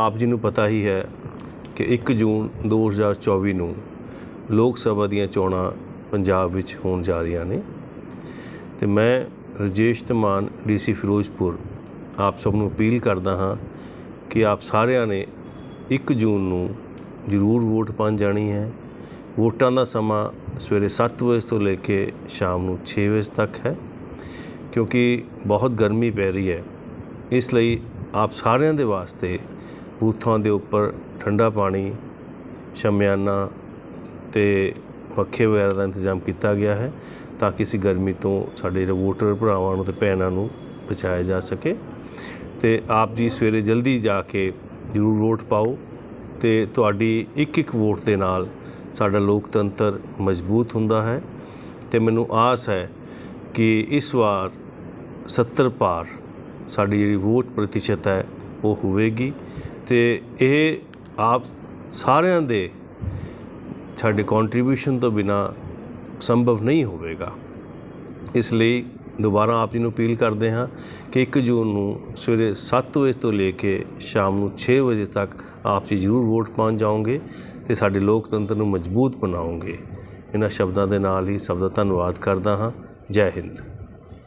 ਆਪ ਜੀ ਨੂੰ ਪਤਾ ਹੀ ਹੈ ਕਿ 1 ਜੂਨ 2024 ਨੂੰ ਲੋਕ ਸਭਾ ਦੀਆਂ ਚੋਣਾਂ ਪੰਜਾਬ ਵਿੱਚ ਹੋਣ ਜਾ ਰਹੀਆਂ ਨੇ। ਤੇ ਮੈਂ ਰਜੇਸ਼ ਧਮਾਨ ਡੀਸੀ ਫਿਰੋਜ਼ਪੁਰ, ਆਪ ਸਭ ਨੂੰ ਅਪੀਲ ਕਰਦਾ ਹਾਂ ਕਿ ਆਪ ਸਾਰਿਆਂ ਨੇ 1 ਜੂਨ ਨੂੰ ਜ਼ਰੂਰ ਵੋਟ ਪਾਉਣ ਜਾਣੀ ਹੈ। ਵੋਟਾਂ ਦਾ ਸਮਾਂ ਸਵੇਰੇ 7 ਵਜੇ ਤੋਂ ਲੈ ਕੇ ਸ਼ਾਮ ਨੂੰ 6 ਵਜੇ ਤੱਕ ਹੈ, ਕਿਉਂਕਿ ਬਹੁਤ ਗਰਮੀ ਪੈ ਰਹੀ ਹੈ। ਇਸ ਲਈ ਆਪ ਸਾਰਿਆਂ ਦੇ ਵਾਸਤੇ ਬੂਥਾਂ ਦੇ ਉੱਪਰ ਠੰਡਾ ਪਾਣੀ, ਸ਼ਮਿਆਨਾ ਅਤੇ ਪੱਖੇ ਵਗੈਰਾ ਦਾ ਇੰਤਜ਼ਾਮ ਕੀਤਾ ਗਿਆ ਹੈ ਤਾਂ ਕਿ ਇਸ ਗਰਮੀ ਤੋਂ ਸਾਡੇ ਜਿਹੜੇ ਵੋਟਰ ਭਰਾਵਾਂ ਨੂੰ ਤੇ ਭੈਣਾਂ ਨੂੰ ਬਚਾਇਆ ਜਾ ਸਕੇ। ਤੇ ਆਪ ਜੀ ਸਵੇਰੇ ਜਲਦੀ ਜਾ ਕੇ ਜ਼ਰੂਰ ਵੋਟ ਪਾਓ ਤੇ ਤੁਹਾਡੀ ਇੱਕ ਇੱਕ ਵੋਟ ਦੇ ਨਾਲ ਸਾਡਾ ਲੋਕਤੰਤਰ ਮਜ਼ਬੂਤ ਹੁੰਦਾ ਹੈ। ਤੇ ਮੈਨੂੰ ਆਸ ਹੈ ਕਿ ਇਸ ਵਾਰ 70 ਪਾਰ ਸਾਡੀ ਜਿਹੜੀ ਵੋਟ ਪ੍ਰਤੀਸ਼ਤ ਹੈ ਉਹ ਹੋਵੇਗੀ। ਤੇ ਇਹ ਆਪ ਸਾਰਿਆਂ ਦੇ ਸਾਡੇ ਕੰਟਰੀਬਿਊਸ਼ਨ ਤੋਂ ਬਿਨਾ ਸੰਭਵ ਨਹੀਂ ਹੋਵੇਗਾ। ਇਸ ਲਈ ਦੁਬਾਰਾ ਆਪ ਜੀ ਨੂੰ ਅਪੀਲ ਕਰਦੇ ਹਾਂ ਕਿ 1 ਜੂਨ ਨੂੰ ਸਵੇਰੇ 7 ਵਜੇ ਤੋਂ ਲੈ ਕੇ ਸ਼ਾਮ ਨੂੰ 6 ਵਜੇ ਤੱਕ ਆਪ ਜੀ ਜ਼ਰੂਰ ਵੋਟ ਪਾਉਣ ਜਾਓਗੇ ਤੇ ਸਾਡੇ ਲੋਕਤੰਤਰ ਨੂੰ ਮਜ਼ਬੂਤ ਬਣਾਓਗੇ। ਇਹਨਾਂ ਸ਼ਬਦਾਂ ਦੇ ਨਾਲ ਹੀ ਸਭ ਦਾ ਧੰਨਵਾਦ ਕਰਦਾ ਹਾਂ। ਜੈ ਹਿੰਦ।